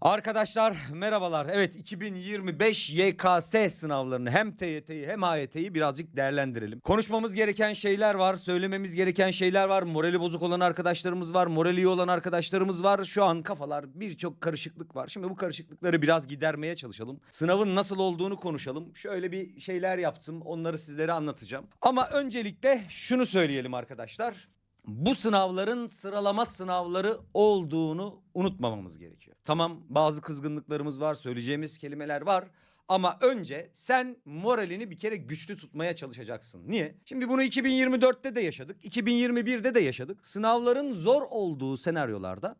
Arkadaşlar merhabalar. Evet 2025 YKS sınavlarını hem TYT'yi hem AYT'yi birazcık değerlendirelim. Konuşmamız gereken şeyler var, söylememiz gereken şeyler var. Morali bozuk olan arkadaşlarımız var, morali iyi olan arkadaşlarımız var. Şu an kafalar birçok karışıklık var. Şimdi bu karışıklıkları biraz gidermeye çalışalım. Sınavın nasıl olduğunu konuşalım. Şöyle bir şeyler yaptım. Onları sizlere anlatacağım. Ama öncelikle şunu söyleyelim arkadaşlar bu sınavların sıralama sınavları olduğunu unutmamamız gerekiyor. Tamam bazı kızgınlıklarımız var, söyleyeceğimiz kelimeler var. Ama önce sen moralini bir kere güçlü tutmaya çalışacaksın. Niye? Şimdi bunu 2024'te de yaşadık, 2021'de de yaşadık. Sınavların zor olduğu senaryolarda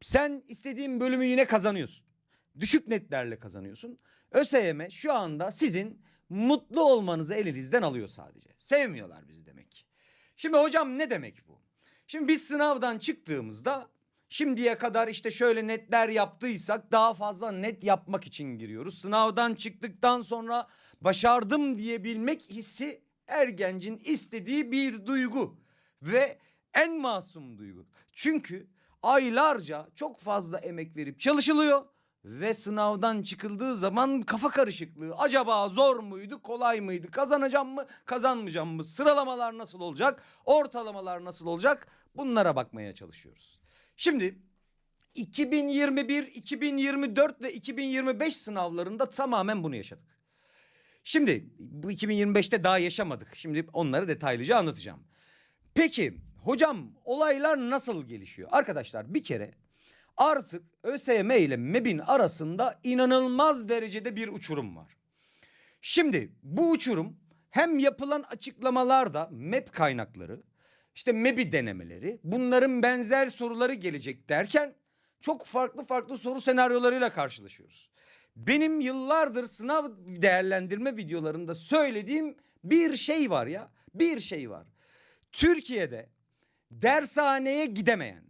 sen istediğin bölümü yine kazanıyorsun. Düşük netlerle kazanıyorsun. ÖSYM şu anda sizin mutlu olmanızı elinizden alıyor sadece. Sevmiyorlar bizi demek. Şimdi hocam ne demek bu? Şimdi biz sınavdan çıktığımızda şimdiye kadar işte şöyle netler yaptıysak daha fazla net yapmak için giriyoruz. Sınavdan çıktıktan sonra başardım diyebilmek hissi her gencin istediği bir duygu ve en masum duygu. Çünkü aylarca çok fazla emek verip çalışılıyor ve sınavdan çıkıldığı zaman kafa karışıklığı. Acaba zor muydu, kolay mıydı? Kazanacağım mı, kazanmayacağım mı? Sıralamalar nasıl olacak? Ortalamalar nasıl olacak? Bunlara bakmaya çalışıyoruz. Şimdi 2021, 2024 ve 2025 sınavlarında tamamen bunu yaşadık. Şimdi bu 2025'te daha yaşamadık. Şimdi onları detaylıca anlatacağım. Peki hocam olaylar nasıl gelişiyor? Arkadaşlar bir kere artık ÖSYM ile MEB'in arasında inanılmaz derecede bir uçurum var. Şimdi bu uçurum hem yapılan açıklamalarda MEP kaynakları, işte MEB'i denemeleri, bunların benzer soruları gelecek derken çok farklı farklı soru senaryolarıyla karşılaşıyoruz. Benim yıllardır sınav değerlendirme videolarında söylediğim bir şey var ya, bir şey var. Türkiye'de dershaneye gidemeyen,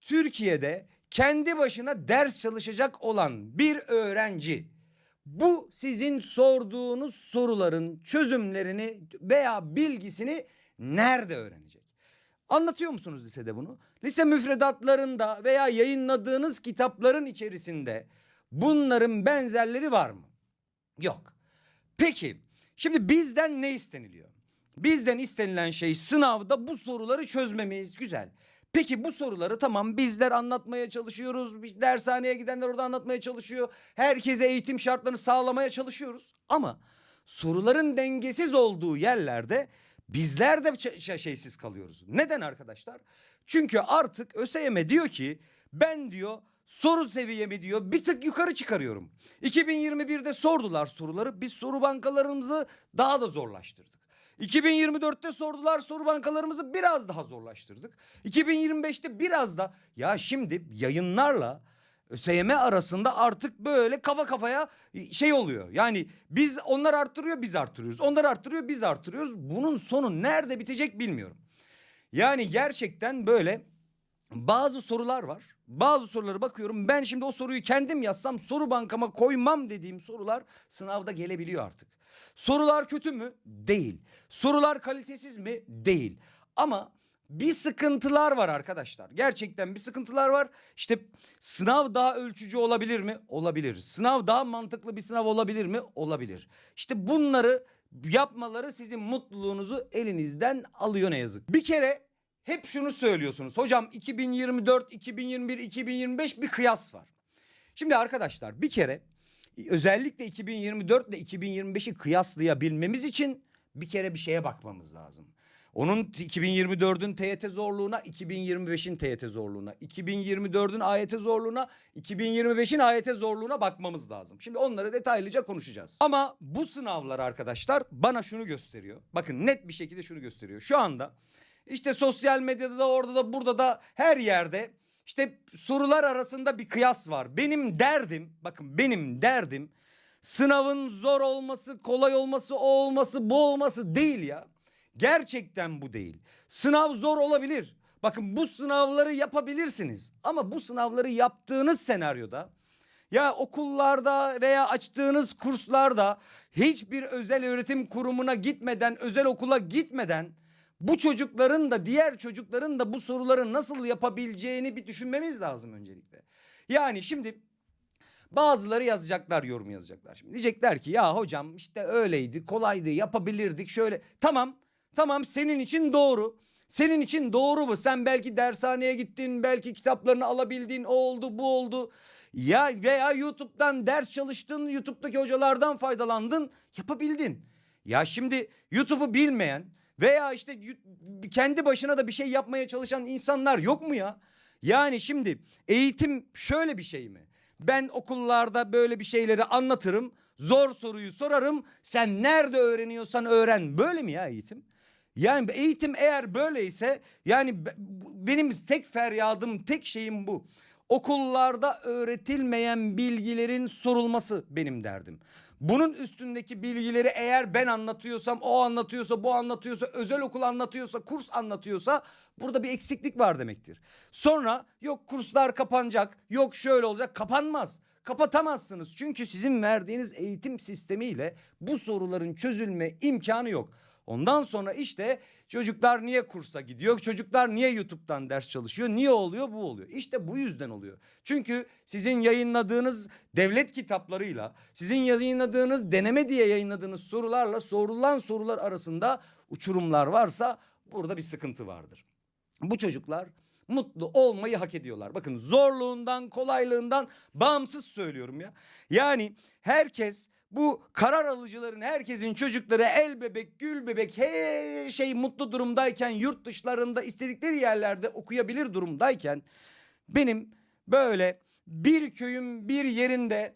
Türkiye'de kendi başına ders çalışacak olan bir öğrenci bu sizin sorduğunuz soruların çözümlerini veya bilgisini nerede öğrenecek? Anlatıyor musunuz lisede bunu? Lise müfredatlarında veya yayınladığınız kitapların içerisinde bunların benzerleri var mı? Yok. Peki şimdi bizden ne isteniliyor? Bizden istenilen şey sınavda bu soruları çözmemiz güzel. Peki bu soruları tamam bizler anlatmaya çalışıyoruz. Bir Dershaneye gidenler orada anlatmaya çalışıyor. Herkese eğitim şartlarını sağlamaya çalışıyoruz. Ama soruların dengesiz olduğu yerlerde bizler de şeysiz kalıyoruz. Neden arkadaşlar? Çünkü artık ÖSYM diyor ki ben diyor soru seviyemi diyor bir tık yukarı çıkarıyorum. 2021'de sordular soruları. Biz soru bankalarımızı daha da zorlaştırdık. 2024'te sordular soru bankalarımızı biraz daha zorlaştırdık. 2025'te biraz da ya şimdi yayınlarla ÖSYM arasında artık böyle kafa kafaya şey oluyor. Yani biz onlar arttırıyor biz arttırıyoruz. Onlar arttırıyor biz arttırıyoruz. Bunun sonu nerede bitecek bilmiyorum. Yani gerçekten böyle bazı sorular var. Bazı sorulara bakıyorum. Ben şimdi o soruyu kendim yazsam soru bankama koymam dediğim sorular sınavda gelebiliyor artık. Sorular kötü mü? Değil. Sorular kalitesiz mi? Değil. Ama bir sıkıntılar var arkadaşlar. Gerçekten bir sıkıntılar var. İşte sınav daha ölçücü olabilir mi? Olabilir. Sınav daha mantıklı bir sınav olabilir mi? Olabilir. İşte bunları yapmaları sizin mutluluğunuzu elinizden alıyor ne yazık. Bir kere hep şunu söylüyorsunuz. Hocam 2024, 2021, 2025 bir kıyas var. Şimdi arkadaşlar bir kere özellikle 2024 ile 2025'i kıyaslayabilmemiz için bir kere bir şeye bakmamız lazım. Onun 2024'ün TYT zorluğuna, 2025'in TYT zorluğuna, 2024'ün AYT zorluğuna, 2025'in AYT zorluğuna bakmamız lazım. Şimdi onları detaylıca konuşacağız. Ama bu sınavlar arkadaşlar bana şunu gösteriyor. Bakın net bir şekilde şunu gösteriyor. Şu anda işte sosyal medyada da orada da burada da her yerde işte sorular arasında bir kıyas var. Benim derdim bakın benim derdim sınavın zor olması, kolay olması, o olması, bu olması değil ya. Gerçekten bu değil. Sınav zor olabilir. Bakın bu sınavları yapabilirsiniz. Ama bu sınavları yaptığınız senaryoda ya okullarda veya açtığınız kurslarda hiçbir özel öğretim kurumuna gitmeden, özel okula gitmeden bu çocukların da diğer çocukların da bu soruları nasıl yapabileceğini bir düşünmemiz lazım öncelikle. Yani şimdi Bazıları yazacaklar yorum yazacaklar. Şimdi diyecekler ki ya hocam işte öyleydi kolaydı yapabilirdik şöyle. Tamam tamam senin için doğru. Senin için doğru bu. Sen belki dershaneye gittin, belki kitaplarını alabildin, o oldu, bu oldu. Ya veya YouTube'dan ders çalıştın, YouTube'daki hocalardan faydalandın, yapabildin. Ya şimdi YouTube'u bilmeyen veya işte kendi başına da bir şey yapmaya çalışan insanlar yok mu ya? Yani şimdi eğitim şöyle bir şey mi? Ben okullarda böyle bir şeyleri anlatırım. Zor soruyu sorarım. Sen nerede öğreniyorsan öğren. Böyle mi ya eğitim? Yani eğitim eğer böyleyse yani benim tek feryadım, tek şeyim bu. Okullarda öğretilmeyen bilgilerin sorulması benim derdim. Bunun üstündeki bilgileri eğer ben anlatıyorsam, o anlatıyorsa, bu anlatıyorsa, özel okul anlatıyorsa, kurs anlatıyorsa burada bir eksiklik var demektir. Sonra yok kurslar kapanacak, yok şöyle olacak, kapanmaz. Kapatamazsınız çünkü sizin verdiğiniz eğitim sistemiyle bu soruların çözülme imkanı yok. Ondan sonra işte çocuklar niye kursa gidiyor? Çocuklar niye YouTube'dan ders çalışıyor? Niye oluyor? Bu oluyor. İşte bu yüzden oluyor. Çünkü sizin yayınladığınız devlet kitaplarıyla, sizin yayınladığınız deneme diye yayınladığınız sorularla sorulan sorular arasında uçurumlar varsa burada bir sıkıntı vardır. Bu çocuklar mutlu olmayı hak ediyorlar. Bakın zorluğundan, kolaylığından bağımsız söylüyorum ya. Yani herkes bu karar alıcıların herkesin çocukları el bebek, gül bebek her şey mutlu durumdayken yurt dışlarında istedikleri yerlerde okuyabilir durumdayken benim böyle bir köyün bir yerinde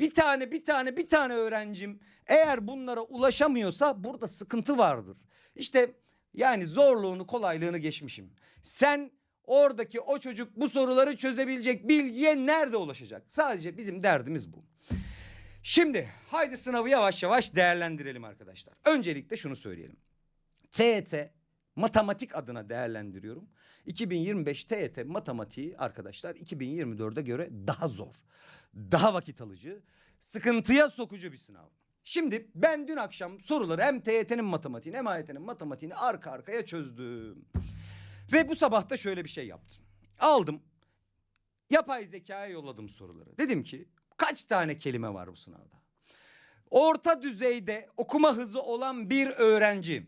bir tane bir tane bir tane öğrencim eğer bunlara ulaşamıyorsa burada sıkıntı vardır. İşte yani zorluğunu kolaylığını geçmişim. Sen oradaki o çocuk bu soruları çözebilecek bilgiye nerede ulaşacak? Sadece bizim derdimiz bu. Şimdi haydi sınavı yavaş yavaş değerlendirelim arkadaşlar. Öncelikle şunu söyleyelim. TET matematik adına değerlendiriyorum. 2025 TET matematiği arkadaşlar 2024'e göre daha zor. Daha vakit alıcı, sıkıntıya sokucu bir sınav. Şimdi ben dün akşam soruları hem TYT'nin matematiğini hem AYT'nin matematiğini arka arkaya çözdüm. Ve bu sabah da şöyle bir şey yaptım. Aldım yapay zekaya yolladım soruları. Dedim ki kaç tane kelime var bu sınavda? Orta düzeyde okuma hızı olan bir öğrenci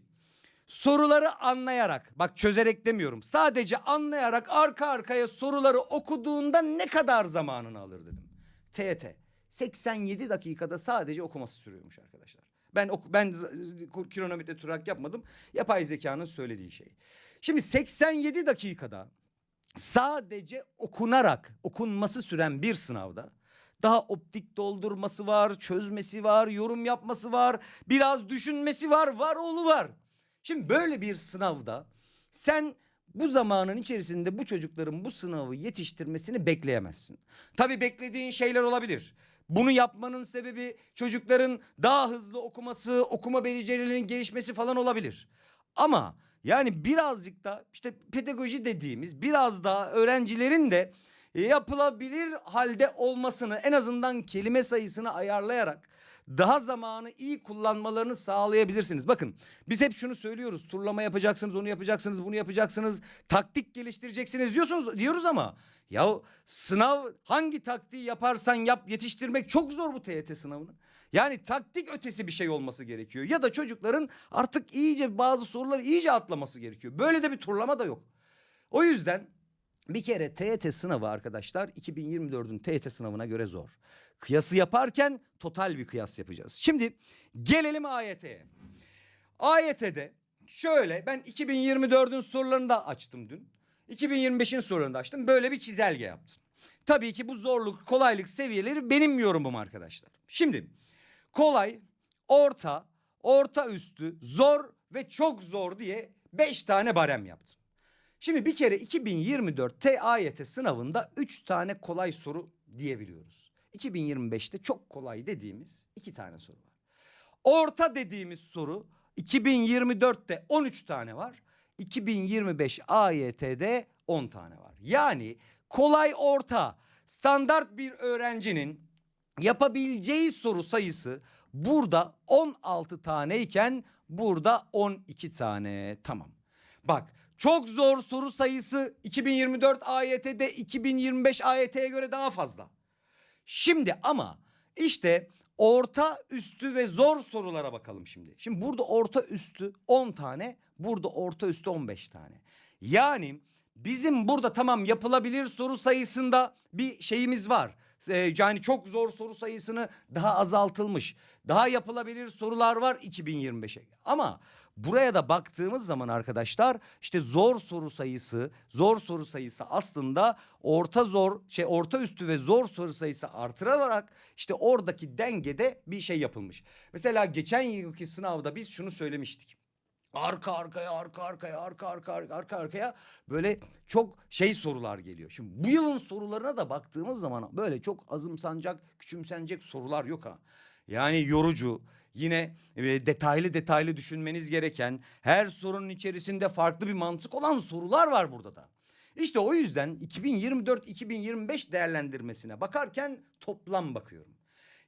soruları anlayarak bak çözerek demiyorum sadece anlayarak arka arkaya soruları okuduğunda ne kadar zamanını alır dedim. TET 87 dakikada sadece okuması sürüyormuş arkadaşlar. Ben ben kilometre turak yapmadım. Yapay zekanın söylediği şey. Şimdi 87 dakikada sadece okunarak okunması süren bir sınavda daha optik doldurması var, çözmesi var, yorum yapması var, biraz düşünmesi var, var oğlu var. Şimdi böyle bir sınavda sen bu zamanın içerisinde bu çocukların bu sınavı yetiştirmesini bekleyemezsin. Tabii beklediğin şeyler olabilir. Bunu yapmanın sebebi çocukların daha hızlı okuması, okuma becerilerinin gelişmesi falan olabilir. Ama yani birazcık da işte pedagoji dediğimiz biraz daha öğrencilerin de yapılabilir halde olmasını en azından kelime sayısını ayarlayarak daha zamanı iyi kullanmalarını sağlayabilirsiniz. Bakın biz hep şunu söylüyoruz. Turlama yapacaksınız, onu yapacaksınız, bunu yapacaksınız. Taktik geliştireceksiniz diyorsunuz diyoruz ama ya sınav hangi taktiği yaparsan yap yetiştirmek çok zor bu TYT sınavını. Yani taktik ötesi bir şey olması gerekiyor. Ya da çocukların artık iyice bazı soruları iyice atlaması gerekiyor. Böyle de bir turlama da yok. O yüzden bir kere TYT sınavı arkadaşlar 2024'ün TYT sınavına göre zor. Kıyası yaparken total bir kıyas yapacağız. Şimdi gelelim AYT'ye. AYT'de şöyle ben 2024'ün sorularını da açtım dün. 2025'in sorularını da açtım. Böyle bir çizelge yaptım. Tabii ki bu zorluk, kolaylık seviyeleri benim yorumum arkadaşlar. Şimdi kolay, orta, orta üstü, zor ve çok zor diye 5 tane barem yaptım. Şimdi bir kere 2024 TAYT sınavında 3 tane kolay soru diyebiliyoruz. 2025'te çok kolay dediğimiz 2 tane soru var. Orta dediğimiz soru 2024'te 13 tane var. 2025 AYT'de 10 tane var. Yani kolay orta standart bir öğrencinin yapabileceği soru sayısı burada 16 taneyken burada 12 tane. Tamam. Bak çok zor soru sayısı 2024 AYT'de 2025 AYT'ye göre daha fazla. Şimdi ama işte orta üstü ve zor sorulara bakalım şimdi. Şimdi burada orta üstü 10 tane, burada orta üstü 15 tane. Yani bizim burada tamam yapılabilir soru sayısında bir şeyimiz var. Ee, yani çok zor soru sayısını daha azaltılmış. Daha yapılabilir sorular var 2025'e. Ama buraya da baktığımız zaman arkadaşlar işte zor soru sayısı, zor soru sayısı aslında orta zor, şey orta üstü ve zor soru sayısı artırarak işte oradaki dengede bir şey yapılmış. Mesela geçen yılki sınavda biz şunu söylemiştik. Arka arkaya arka arkaya arka arka arka arka arkaya böyle çok şey sorular geliyor. Şimdi bu yılın sorularına da baktığımız zaman böyle çok azımsanacak, küçümsenecek sorular yok ha. Yani yorucu, yine e, detaylı detaylı düşünmeniz gereken, her sorunun içerisinde farklı bir mantık olan sorular var burada da. İşte o yüzden 2024-2025 değerlendirmesine bakarken toplam bakıyorum.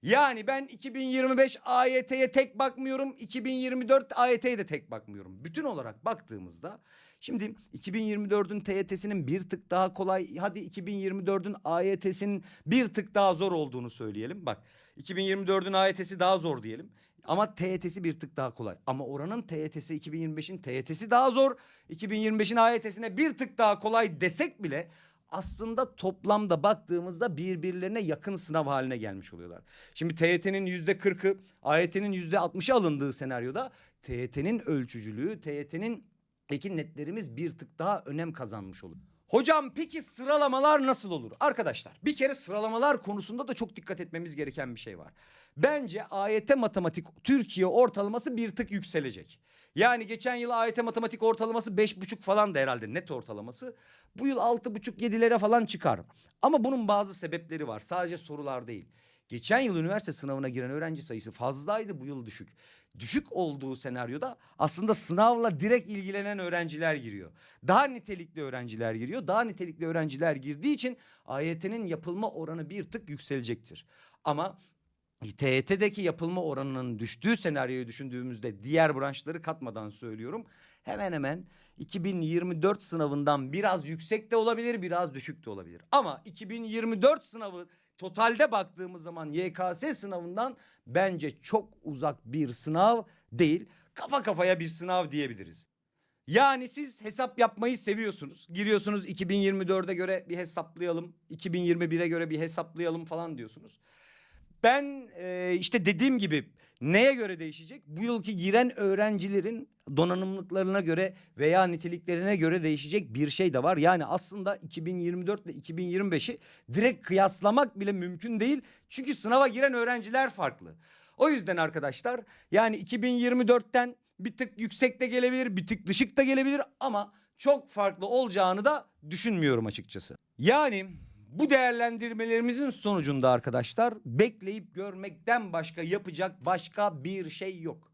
Yani ben 2025 AYT'ye tek bakmıyorum, 2024 AYT'ye de tek bakmıyorum. Bütün olarak baktığımızda şimdi 2024'ün TYT'sinin bir tık daha kolay, hadi 2024'ün AYT'sinin bir tık daha zor olduğunu söyleyelim. Bak 2024'ün AYT'si daha zor diyelim. Ama TYT'si bir tık daha kolay. Ama oranın TYT'si 2025'in TYT'si daha zor. 2025'in AYT'sine bir tık daha kolay desek bile aslında toplamda baktığımızda birbirlerine yakın sınav haline gelmiş oluyorlar. Şimdi TYT'nin yüzde kırkı, AYT'nin yüzde altmışı alındığı senaryoda TYT'nin ölçücülüğü, TYT'nin eki netlerimiz bir tık daha önem kazanmış olur. Hocam peki sıralamalar nasıl olur? Arkadaşlar bir kere sıralamalar konusunda da çok dikkat etmemiz gereken bir şey var. Bence AYT matematik Türkiye ortalaması bir tık yükselecek. Yani geçen yıl AYT matematik ortalaması beş buçuk falan da herhalde net ortalaması. Bu yıl altı buçuk yedilere falan çıkar. Ama bunun bazı sebepleri var. Sadece sorular değil. Geçen yıl üniversite sınavına giren öğrenci sayısı fazlaydı bu yıl düşük. Düşük olduğu senaryoda aslında sınavla direkt ilgilenen öğrenciler giriyor. Daha nitelikli öğrenciler giriyor. Daha nitelikli öğrenciler girdiği için AYT'nin yapılma oranı bir tık yükselecektir. Ama TYT'deki yapılma oranının düştüğü senaryoyu düşündüğümüzde diğer branşları katmadan söylüyorum. Hemen hemen 2024 sınavından biraz yüksek de olabilir, biraz düşük de olabilir. Ama 2024 sınavı totalde baktığımız zaman YKS sınavından bence çok uzak bir sınav değil. Kafa kafaya bir sınav diyebiliriz. Yani siz hesap yapmayı seviyorsunuz. Giriyorsunuz 2024'e göre bir hesaplayalım, 2021'e göre bir hesaplayalım falan diyorsunuz. Ben işte dediğim gibi neye göre değişecek? Bu yılki giren öğrencilerin donanımlıklarına göre veya niteliklerine göre değişecek bir şey de var. Yani aslında 2024 ile 2025'i direkt kıyaslamak bile mümkün değil. Çünkü sınava giren öğrenciler farklı. O yüzden arkadaşlar yani 2024'ten bir tık yüksek de gelebilir, bir tık düşük de gelebilir ama çok farklı olacağını da düşünmüyorum açıkçası. Yani bu değerlendirmelerimizin sonucunda arkadaşlar bekleyip görmekten başka yapacak başka bir şey yok.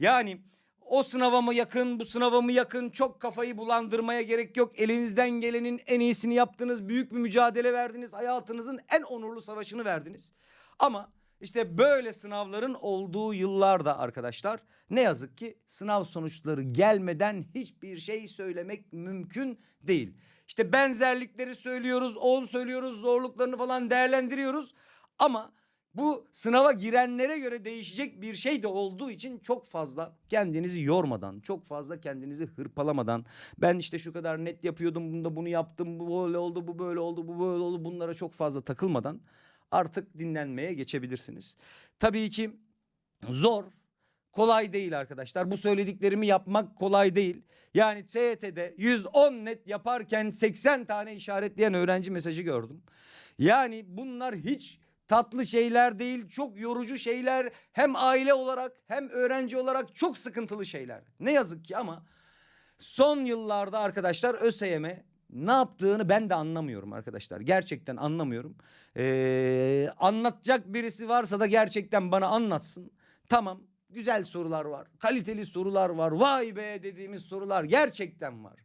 Yani o sınava mı yakın, bu sınava mı yakın çok kafayı bulandırmaya gerek yok. Elinizden gelenin en iyisini yaptınız. Büyük bir mücadele verdiniz. Hayatınızın en onurlu savaşını verdiniz. Ama işte böyle sınavların olduğu yıllarda arkadaşlar ne yazık ki sınav sonuçları gelmeden hiçbir şey söylemek mümkün değil. İşte benzerlikleri söylüyoruz, on söylüyoruz, zorluklarını falan değerlendiriyoruz. Ama bu sınava girenlere göre değişecek bir şey de olduğu için çok fazla kendinizi yormadan, çok fazla kendinizi hırpalamadan ben işte şu kadar net yapıyordum, bunda bunu yaptım, bu böyle oldu, bu böyle oldu, bu böyle oldu bunlara çok fazla takılmadan artık dinlenmeye geçebilirsiniz. Tabii ki zor, kolay değil arkadaşlar. Bu söylediklerimi yapmak kolay değil. Yani TYT'de 110 net yaparken 80 tane işaretleyen öğrenci mesajı gördüm. Yani bunlar hiç tatlı şeyler değil, çok yorucu şeyler. Hem aile olarak hem öğrenci olarak çok sıkıntılı şeyler. Ne yazık ki ama son yıllarda arkadaşlar ÖSYM ne yaptığını ben de anlamıyorum arkadaşlar. Gerçekten anlamıyorum. Ee, anlatacak birisi varsa da gerçekten bana anlatsın. Tamam güzel sorular var. Kaliteli sorular var. Vay be dediğimiz sorular gerçekten var.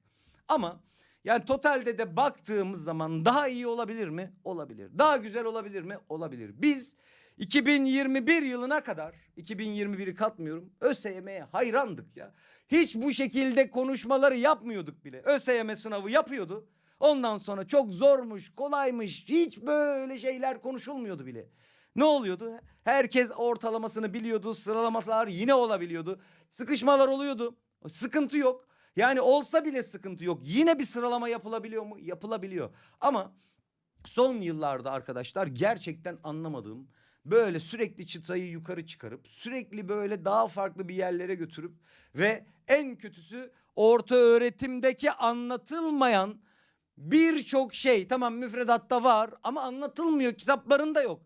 Ama yani totalde de baktığımız zaman daha iyi olabilir mi? Olabilir. Daha güzel olabilir mi? Olabilir. Biz 2021 yılına kadar 2021'i katmıyorum. ÖSYM'ye hayrandık ya. Hiç bu şekilde konuşmaları yapmıyorduk bile. ÖSYM sınavı yapıyordu. Ondan sonra çok zormuş, kolaymış. Hiç böyle şeyler konuşulmuyordu bile. Ne oluyordu? Herkes ortalamasını biliyordu. Sıralamalar yine olabiliyordu. Sıkışmalar oluyordu. Sıkıntı yok. Yani olsa bile sıkıntı yok. Yine bir sıralama yapılabiliyor mu? Yapılabiliyor. Ama son yıllarda arkadaşlar gerçekten anlamadığım böyle sürekli çıtayı yukarı çıkarıp sürekli böyle daha farklı bir yerlere götürüp ve en kötüsü orta öğretimdeki anlatılmayan birçok şey tamam müfredatta var ama anlatılmıyor kitaplarında yok.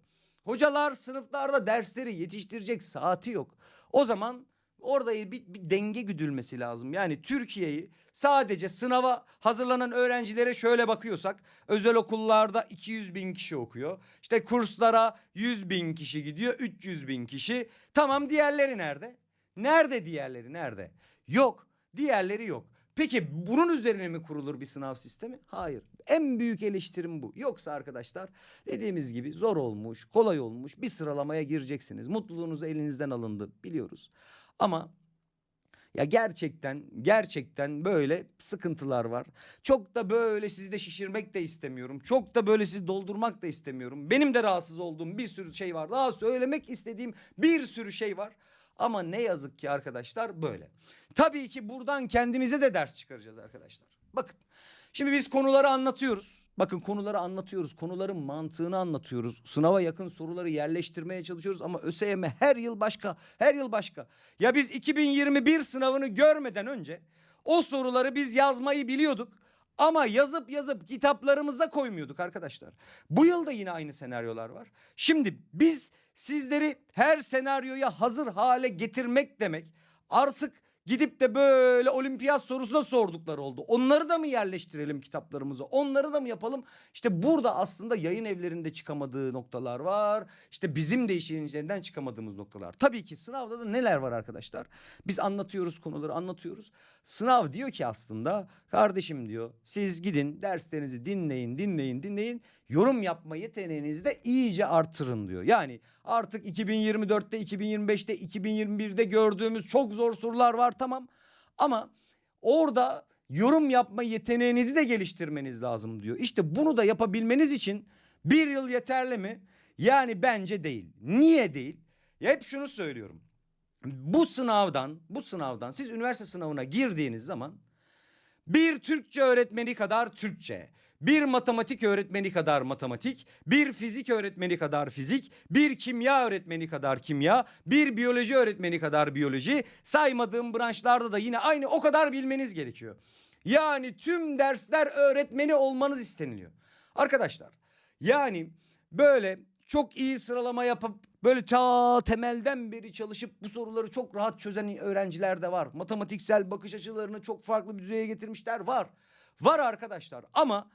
Hocalar sınıflarda dersleri yetiştirecek saati yok. O zaman orada bir, bir denge güdülmesi lazım. Yani Türkiye'yi sadece sınava hazırlanan öğrencilere şöyle bakıyorsak özel okullarda 200 bin kişi okuyor. İşte kurslara 100 bin kişi gidiyor 300 bin kişi. Tamam diğerleri nerede? Nerede diğerleri nerede? Yok diğerleri yok. Peki bunun üzerine mi kurulur bir sınav sistemi? Hayır. En büyük eleştirim bu. Yoksa arkadaşlar dediğimiz gibi zor olmuş, kolay olmuş bir sıralamaya gireceksiniz. Mutluluğunuz elinizden alındı biliyoruz. Ama ya gerçekten gerçekten böyle sıkıntılar var. Çok da böyle sizi de şişirmek de istemiyorum. Çok da böyle sizi doldurmak da istemiyorum. Benim de rahatsız olduğum bir sürü şey var. Daha söylemek istediğim bir sürü şey var. Ama ne yazık ki arkadaşlar böyle. Tabii ki buradan kendimize de ders çıkaracağız arkadaşlar. Bakın şimdi biz konuları anlatıyoruz. Bakın konuları anlatıyoruz. Konuların mantığını anlatıyoruz. Sınava yakın soruları yerleştirmeye çalışıyoruz ama ÖSYM her yıl başka. Her yıl başka. Ya biz 2021 sınavını görmeden önce o soruları biz yazmayı biliyorduk. Ama yazıp yazıp kitaplarımıza koymuyorduk arkadaşlar. Bu yıl da yine aynı senaryolar var. Şimdi biz sizleri her senaryoya hazır hale getirmek demek artık gidip de böyle olimpiyat sorusuna sordukları oldu. Onları da mı yerleştirelim kitaplarımıza? Onları da mı yapalım? İşte burada aslında yayın evlerinde çıkamadığı noktalar var. İşte bizim de işin içlerinden çıkamadığımız noktalar. Tabii ki sınavda da neler var arkadaşlar? Biz anlatıyoruz konuları anlatıyoruz. Sınav diyor ki aslında kardeşim diyor siz gidin derslerinizi dinleyin dinleyin dinleyin. Yorum yapma yeteneğinizi de iyice artırın diyor. Yani artık 2024'te 2025'te 2021'de gördüğümüz çok zor sorular var tamam. Ama orada yorum yapma yeteneğinizi de geliştirmeniz lazım diyor. İşte bunu da yapabilmeniz için bir yıl yeterli mi? Yani bence değil. Niye değil? Ya hep şunu söylüyorum. Bu sınavdan, bu sınavdan siz üniversite sınavına girdiğiniz zaman bir Türkçe öğretmeni kadar Türkçe, bir matematik öğretmeni kadar matematik, bir fizik öğretmeni kadar fizik, bir kimya öğretmeni kadar kimya, bir biyoloji öğretmeni kadar biyoloji, saymadığım branşlarda da yine aynı o kadar bilmeniz gerekiyor. Yani tüm dersler öğretmeni olmanız isteniliyor. Arkadaşlar yani böyle çok iyi sıralama yapıp böyle ta temelden beri çalışıp bu soruları çok rahat çözen öğrenciler de var. Matematiksel bakış açılarını çok farklı bir düzeye getirmişler var. Var arkadaşlar ama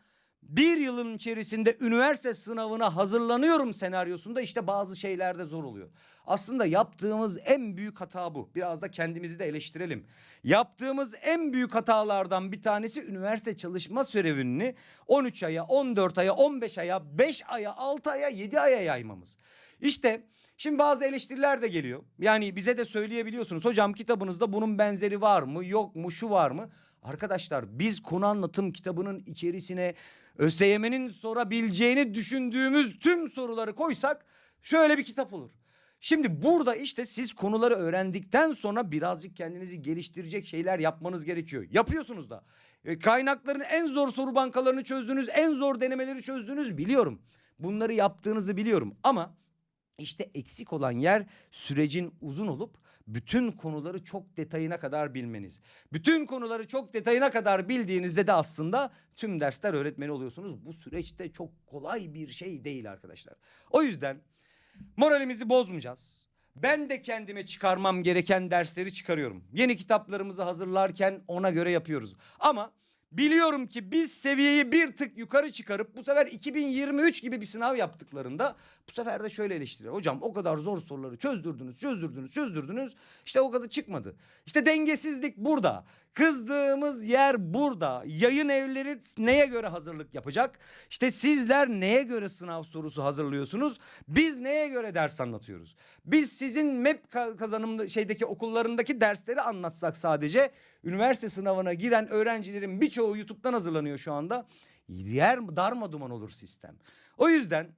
bir yılın içerisinde üniversite sınavına hazırlanıyorum senaryosunda işte bazı şeylerde zor oluyor. Aslında yaptığımız en büyük hata bu. Biraz da kendimizi de eleştirelim. Yaptığımız en büyük hatalardan bir tanesi üniversite çalışma sürevini 13 aya, 14 aya, 15 aya, 5 aya, 6 aya, 7 aya yaymamız. İşte Şimdi bazı eleştiriler de geliyor. Yani bize de söyleyebiliyorsunuz. Hocam kitabınızda bunun benzeri var mı? Yok mu? Şu var mı? Arkadaşlar biz konu anlatım kitabının içerisine ÖSYM'nin sorabileceğini düşündüğümüz tüm soruları koysak şöyle bir kitap olur. Şimdi burada işte siz konuları öğrendikten sonra birazcık kendinizi geliştirecek şeyler yapmanız gerekiyor. Yapıyorsunuz da. E, kaynakların en zor soru bankalarını çözdünüz, en zor denemeleri çözdünüz biliyorum. Bunları yaptığınızı biliyorum ama işte eksik olan yer sürecin uzun olup bütün konuları çok detayına kadar bilmeniz. Bütün konuları çok detayına kadar bildiğinizde de aslında tüm dersler öğretmeni oluyorsunuz. Bu süreçte çok kolay bir şey değil arkadaşlar. O yüzden moralimizi bozmayacağız. Ben de kendime çıkarmam gereken dersleri çıkarıyorum. Yeni kitaplarımızı hazırlarken ona göre yapıyoruz. Ama biliyorum ki biz seviyeyi bir tık yukarı çıkarıp bu sefer 2023 gibi bir sınav yaptıklarında bu sefer de şöyle eleştiriyor. Hocam o kadar zor soruları çözdürdünüz, çözdürdünüz, çözdürdünüz. İşte o kadar çıkmadı. İşte dengesizlik burada. Kızdığımız yer burada. Yayın evleri neye göre hazırlık yapacak? İşte sizler neye göre sınav sorusu hazırlıyorsunuz? Biz neye göre ders anlatıyoruz? Biz sizin MEP ka- kazanımlı şeydeki okullarındaki dersleri anlatsak sadece üniversite sınavına giren öğrencilerin birçoğu YouTube'dan hazırlanıyor şu anda. yer darma duman olur sistem. O yüzden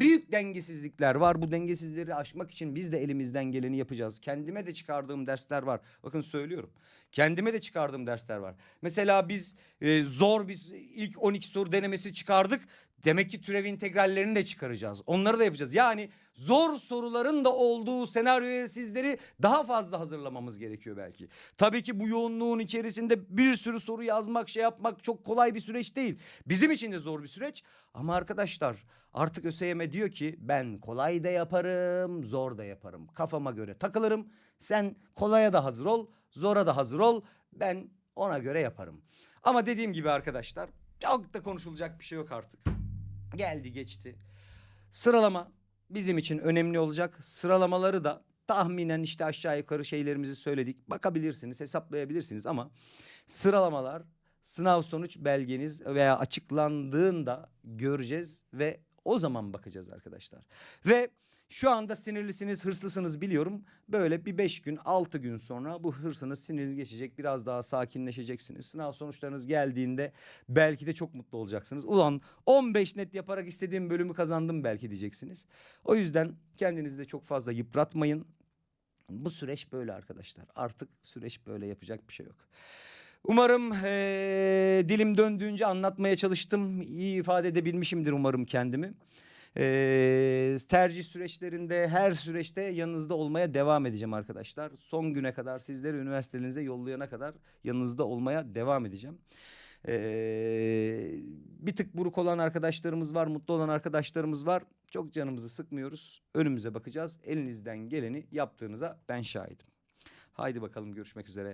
Büyük dengesizlikler var. Bu dengesizleri aşmak için biz de elimizden geleni yapacağız. Kendime de çıkardığım dersler var. Bakın söylüyorum. Kendime de çıkardığım dersler var. Mesela biz e, zor bir ilk 12 soru denemesi çıkardık. Demek ki türev integrallerini de çıkaracağız. Onları da yapacağız. Yani zor soruların da olduğu senaryoya sizleri daha fazla hazırlamamız gerekiyor belki. Tabii ki bu yoğunluğun içerisinde bir sürü soru yazmak, şey yapmak çok kolay bir süreç değil. Bizim için de zor bir süreç. Ama arkadaşlar artık ÖSYM diyor ki ben kolay da yaparım, zor da yaparım. Kafama göre takılırım. Sen kolaya da hazır ol, zora da hazır ol. Ben ona göre yaparım. Ama dediğim gibi arkadaşlar çok da konuşulacak bir şey yok artık. Geldi geçti. Sıralama bizim için önemli olacak. Sıralamaları da tahminen işte aşağı yukarı şeylerimizi söyledik. Bakabilirsiniz, hesaplayabilirsiniz ama sıralamalar sınav sonuç belgeniz veya açıklandığında göreceğiz ve o zaman bakacağız arkadaşlar. Ve şu anda sinirlisiniz, hırslısınız biliyorum. Böyle bir beş gün, altı gün sonra bu hırsınız, siniriniz geçecek. Biraz daha sakinleşeceksiniz. Sınav sonuçlarınız geldiğinde belki de çok mutlu olacaksınız. Ulan 15 net yaparak istediğim bölümü kazandım belki diyeceksiniz. O yüzden kendinizi de çok fazla yıpratmayın. Bu süreç böyle arkadaşlar. Artık süreç böyle yapacak bir şey yok. Umarım eee, dilim döndüğünce anlatmaya çalıştım. İyi ifade edebilmişimdir umarım kendimi. Eee, tercih süreçlerinde her süreçte yanınızda olmaya devam edeceğim arkadaşlar. Son güne kadar sizleri üniversitelerinize yollayana kadar yanınızda olmaya devam edeceğim. Eee, bir tık buruk olan arkadaşlarımız var, mutlu olan arkadaşlarımız var. Çok canımızı sıkmıyoruz. Önümüze bakacağız. Elinizden geleni yaptığınıza ben şahidim. Haydi bakalım görüşmek üzere.